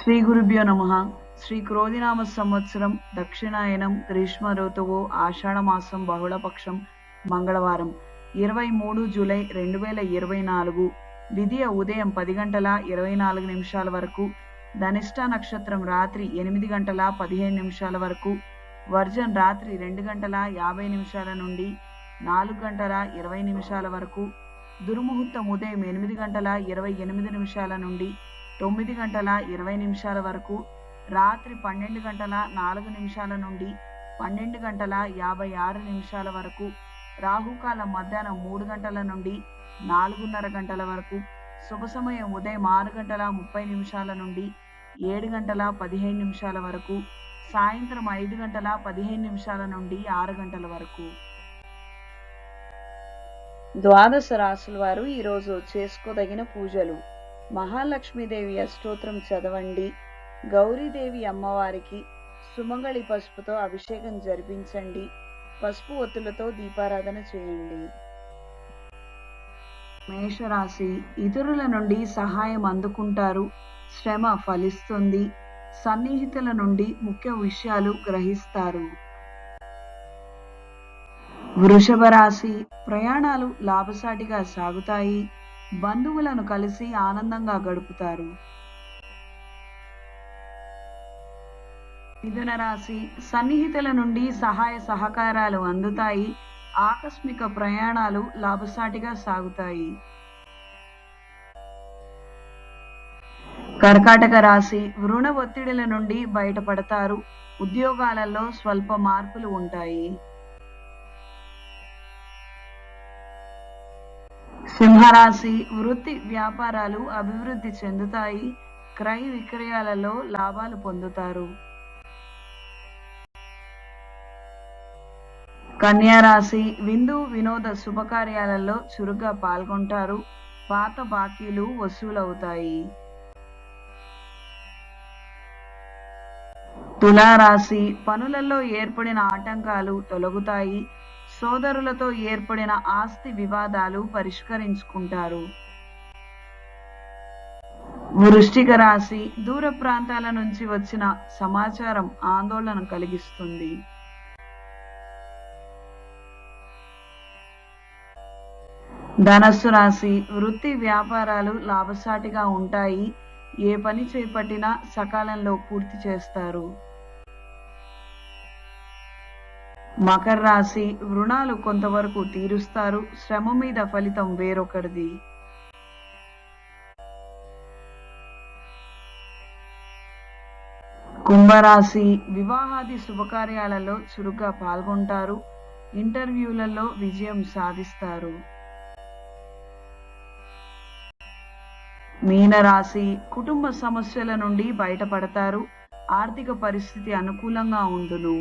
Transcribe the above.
శ్రీ గురుభ్యో నమ. శ్రీ క్రోధినామ సంవత్సరం దక్షిణాయనం గ్రీష్మ ఋతువు ఆషాఢమాసం బహుళపక్షం మంగళవారం. ఇరవై మూడు జూలై రెండు వేల ఇరవై నాలుగు విధియ ఉదయం పది గంటల ఇరవై నాలుగు నిమిషాల వరకు ధనిష్ట నక్షత్రం రాత్రి ఎనిమిది గంటల పదిహేను నిమిషాల వరకు వర్జన్ రాత్రి రెండు గంటల యాభై నిమిషాల నుండి నాలుగు గంటల ఇరవై నిమిషాల వరకు దుర్ముహూర్తం ఉదయం ఎనిమిది గంటల ఇరవై ఎనిమిది నిమిషాల నుండి తొమ్మిది గంటల ఇరవై నిమిషాల వరకు రాత్రి పన్నెండు గంటల నాలుగు నిమిషాల నుండి పన్నెండు గంటల యాభై ఆరు నిమిషాల వరకు రాహుకాలం మధ్యాహ్నం మూడు గంటల నుండి నాలుగున్నర గంటల వరకు శుభ సమయం ఉదయం ఆరు గంటల ముప్పై నిమిషాల నుండి ఏడు గంటల పదిహేను నిమిషాల వరకు సాయంత్రం ఐదు గంటల పదిహేను నిమిషాల నుండి ఆరు గంటల వరకు. ద్వాదశ రాశుల వారు ఈరోజు చేసుకోదగిన పూజలు. మహాలక్ష్మీదేవి అష్టోత్రం చదవండి. గౌరీదేవి అమ్మవారికి సుమంగళి పసుపుతో అభిషేకం జరిపించండి. పసుపు ఒత్తులతో దీపారాధన చేయండి. మేషరాశి ఇతరుల నుండి సహాయం అందుకుంటారు. శ్రమ ఫలిస్తుంది. సన్నిహితుల నుండి ముఖ్య విషయాలు గ్రహిస్తారు. వృషభ రాశి ప్రయాణాలు లాభసాటిగా సాగుతాయి. బంధువులను కలిసి ఆనందంగా గడుపుతారు. మిథున రాశి సన్నిహితుల నుండి సహాయ సహకారాలు అందుతాయి. ఆకస్మిక ప్రయాణాలు లాభసాటిగా సాగుతాయి. కర్కాటక రాశి రుణ ఒత్తిడిల నుండి బయటపడతారు. ఉద్యోగాలలో స్వల్ప మార్పులు ఉంటాయి. సింహరాశి వృత్తి వ్యాపారాలు అభివృద్ధి చెందుతాయి. క్రయ విక్రయాలలో లాభాలు పొందుతారు. కన్యారాశి విందు వినోద శుభకార్యాలలో చురుగ్గా పాల్గొంటారు. పాత బాకీలు వసూలవుతాయి. తులారాశి పనులలో ఏర్పడిన ఆటంకాలు తొలగుతాయి. సోదరులతో ఏర్పడిన ఆస్తి వివాదాలు పరిష్కరించుకుంటారు. వృష్టిక రాశి దూర ప్రాంతాల నుంచి వచ్చిన సమాచారం ఆందోళన కలిగిస్తుంది. ధనస్సు రాశి వృత్తి వ్యాపారాలు లాభసాటిగా ఉంటాయి. ఏ పని చేపట్టినా సకాలంలో పూర్తి చేస్తారు. మకర రాశి రుణాలు కొంతవరకు తీరుస్తారు. శ్రమ మీద ఫలితం వేరొకరిది. కుంభరాశి వివాహాది శుభకార్యాలలో చురుగ్గా పాల్గొంటారు. ఇంటర్వ్యూలలో విజయం సాధిస్తారు. మీనరాశి కుటుంబ సమస్యల నుండి బయటపడతారు. ఆర్థిక పరిస్థితి అనుకూలంగా ఉండును.